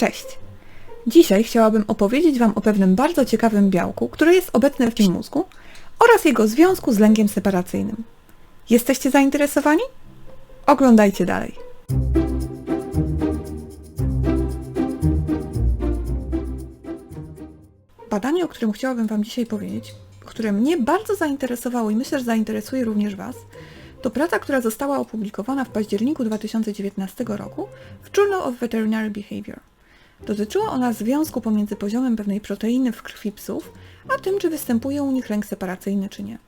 Cześć! Dzisiaj chciałabym opowiedzieć Wam o pewnym bardzo ciekawym białku, które jest obecne w tym mózgu oraz jego związku z lękiem separacyjnym. Jesteście zainteresowani? Oglądajcie dalej. Badanie, o którym chciałabym Wam dzisiaj powiedzieć, które mnie bardzo zainteresowało i myślę, że zainteresuje również Was, to praca, która została opublikowana w październiku 2019 roku w Journal of Veterinary Behavior. Dotyczyła ona związku pomiędzy poziomem pewnej proteiny w krwi psów, a tym, czy występuje u nich lęk separacyjny, czy nie.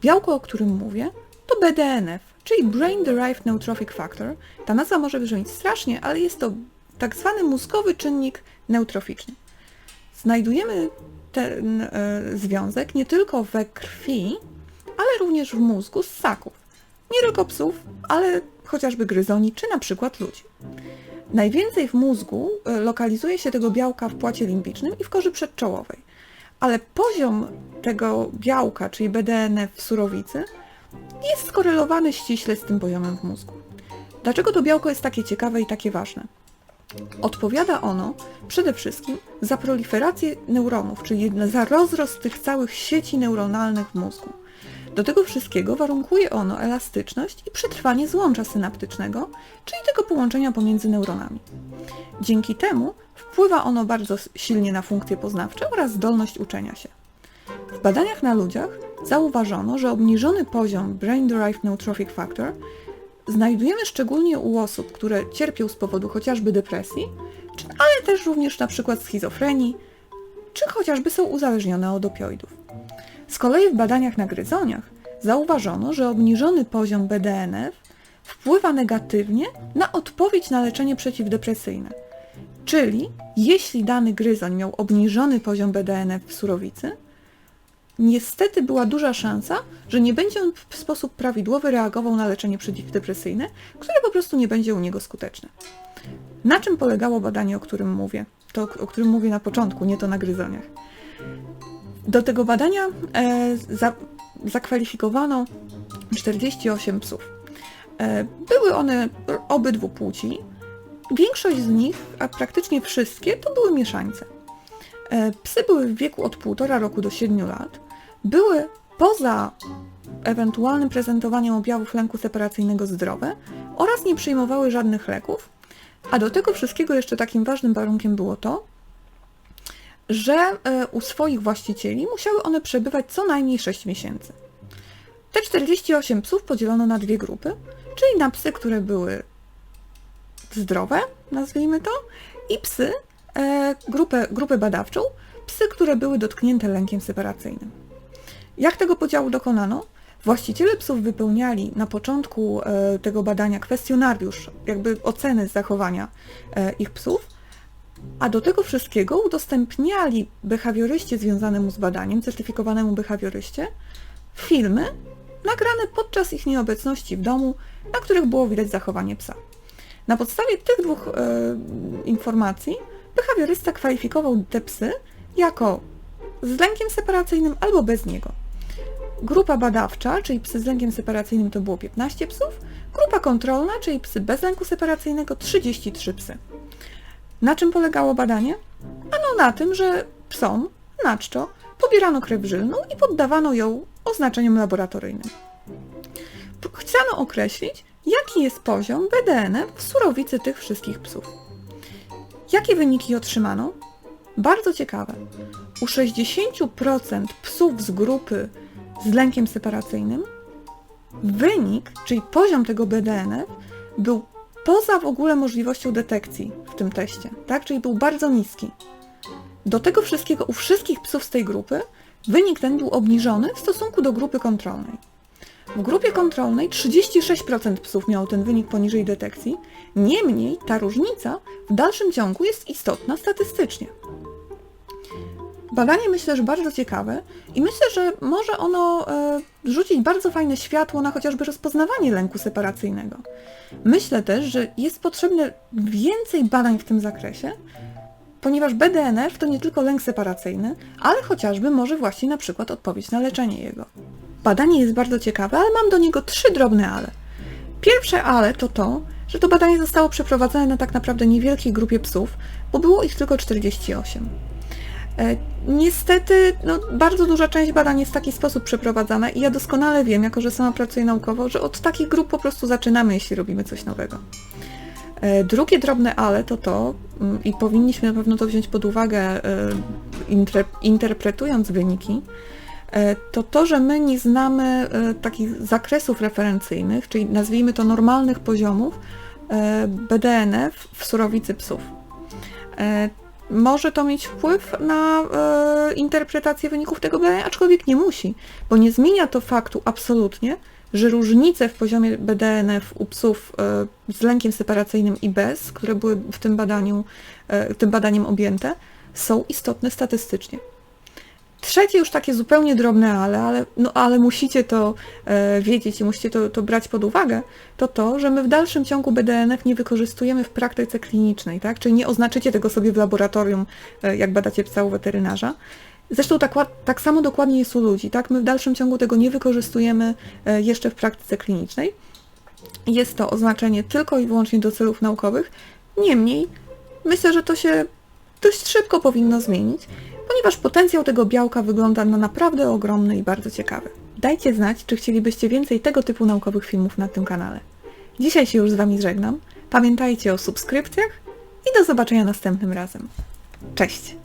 Białko, o którym mówię, to BDNF, czyli Brain Derived Neurotrophic Factor. Ta nazwa może brzmieć strasznie, ale jest to tak zwany mózgowy czynnik neutroficzny. Znajdujemy ten e, związek nie tylko we krwi, ale również w mózgu ssaków. Nie tylko psów, ale chociażby gryzoni, czy na przykład ludzi. Najwięcej w mózgu e, lokalizuje się tego białka w płacie limbicznym i w korzy przedczołowej. Ale poziom tego białka, czyli BDNF w surowicy, jest skorelowany ściśle z tym poziomem w mózgu. Dlaczego to białko jest takie ciekawe i takie ważne? Odpowiada ono przede wszystkim za proliferację neuronów, czyli za rozrost tych całych sieci neuronalnych w mózgu. Do tego wszystkiego warunkuje ono elastyczność i przetrwanie złącza synaptycznego, czyli tego połączenia pomiędzy neuronami. Dzięki temu wpływa ono bardzo silnie na funkcje poznawcze oraz zdolność uczenia się. W badaniach na ludziach zauważono, że obniżony poziom Brain Derived Neurotrophic Factor znajdujemy szczególnie u osób, które cierpią z powodu chociażby depresji, ale też również na przykład schizofrenii, czy chociażby są uzależnione od opioidów. Z kolei w badaniach na gryzoniach zauważono, że obniżony poziom BDNF wpływa negatywnie na odpowiedź na leczenie przeciwdepresyjne. Czyli jeśli dany gryzoń miał obniżony poziom BDNF w surowicy, niestety była duża szansa, że nie będzie on w sposób prawidłowy reagował na leczenie przeciwdepresyjne, które po prostu nie będzie u niego skuteczne. Na czym polegało badanie, o którym mówię? To, o którym mówię na początku, nie to na gryzoniach. Do tego badania e, za, zakwalifikowano 48 psów. E, były one obydwu płci. Większość z nich, a praktycznie wszystkie, to były mieszańce. E, psy były w wieku od 1,5 roku do 7 lat. Były poza ewentualnym prezentowaniem objawów lęku separacyjnego zdrowe oraz nie przyjmowały żadnych leków. A do tego wszystkiego jeszcze takim ważnym warunkiem było to, że e, u swoich właścicieli musiały one przebywać co najmniej 6 miesięcy. Te 48 psów podzielono na dwie grupy, czyli na psy, które były zdrowe, nazwijmy to, i psy, e, grupę, grupę badawczą, psy, które były dotknięte lękiem separacyjnym. Jak tego podziału dokonano? Właściciele psów wypełniali na początku e, tego badania kwestionariusz, jakby oceny zachowania ich psów, a do tego wszystkiego udostępniali behawioryście związanemu z badaniem, certyfikowanemu behawioryście, filmy nagrane podczas ich nieobecności w domu, na których było widać zachowanie psa. Na podstawie tych dwóch e, informacji behawiorysta kwalifikował te psy jako z lękiem separacyjnym albo bez niego. Grupa badawcza, czyli psy z lękiem separacyjnym to było 15 psów, grupa kontrolna, czyli psy bez lęku separacyjnego 33 psy. Na czym polegało badanie? Ano na tym, że psom, na czczo, pobierano krew żylną i poddawano ją oznaczeniom laboratoryjnym. Chciano określić, jaki jest poziom BDN w surowicy tych wszystkich psów. Jakie wyniki otrzymano? Bardzo ciekawe. U 60% psów z grupy z lękiem separacyjnym wynik, czyli poziom tego BDNF był poza w ogóle możliwością detekcji tym teście, tak? Czyli był bardzo niski. Do tego wszystkiego u wszystkich psów z tej grupy wynik ten był obniżony w stosunku do grupy kontrolnej. W grupie kontrolnej 36% psów miało ten wynik poniżej detekcji, niemniej ta różnica w dalszym ciągu jest istotna statystycznie. Badanie myślę, że bardzo ciekawe i myślę, że może ono e, rzucić bardzo fajne światło na chociażby rozpoznawanie lęku separacyjnego. Myślę też, że jest potrzebne więcej badań w tym zakresie, ponieważ BDNF to nie tylko lęk separacyjny, ale chociażby może właśnie na przykład odpowiedź na leczenie jego. Badanie jest bardzo ciekawe, ale mam do niego trzy drobne ale. Pierwsze ale to to, że to badanie zostało przeprowadzone na tak naprawdę niewielkiej grupie psów, bo było ich tylko 48. E, Niestety, no, bardzo duża część badań jest w taki sposób przeprowadzana i ja doskonale wiem, jako że sama pracuję naukowo, że od takich grup po prostu zaczynamy, jeśli robimy coś nowego. E, Drugie drobne ale to to, mm, i powinniśmy na pewno to wziąć pod uwagę, e, interpretując wyniki, to to, że my nie znamy takich zakresów referencyjnych, czyli nazwijmy to normalnych poziomów BDNF w surowicy psów. Może to mieć wpływ na e, interpretację wyników tego badania, aczkolwiek nie musi, bo nie zmienia to faktu absolutnie, że różnice w poziomie BDNF u psów e, z lękiem separacyjnym i bez, które były w tym badaniu, e, tym badaniem objęte, są istotne statystycznie. Trzecie już takie zupełnie drobne ale, ale, no, ale musicie to e, wiedzieć i musicie to, to brać pod uwagę, to to, że my w dalszym ciągu BDNF nie wykorzystujemy w praktyce klinicznej, tak? Czyli nie oznaczycie tego sobie w laboratorium, e, jak badacie psa u weterynarza. Zresztą tak, tak samo dokładnie jest u ludzi, tak? My w dalszym ciągu tego nie wykorzystujemy e, jeszcze w praktyce klinicznej. Jest to oznaczenie tylko i wyłącznie do celów naukowych. Niemniej, myślę, że to się dość szybko powinno zmienić, ponieważ potencjał tego białka wygląda na naprawdę ogromny i bardzo ciekawy. Dajcie znać, czy chcielibyście więcej tego typu naukowych filmów na tym kanale. Dzisiaj się już z Wami żegnam. Pamiętajcie o subskrypcjach i do zobaczenia następnym razem. Cześć!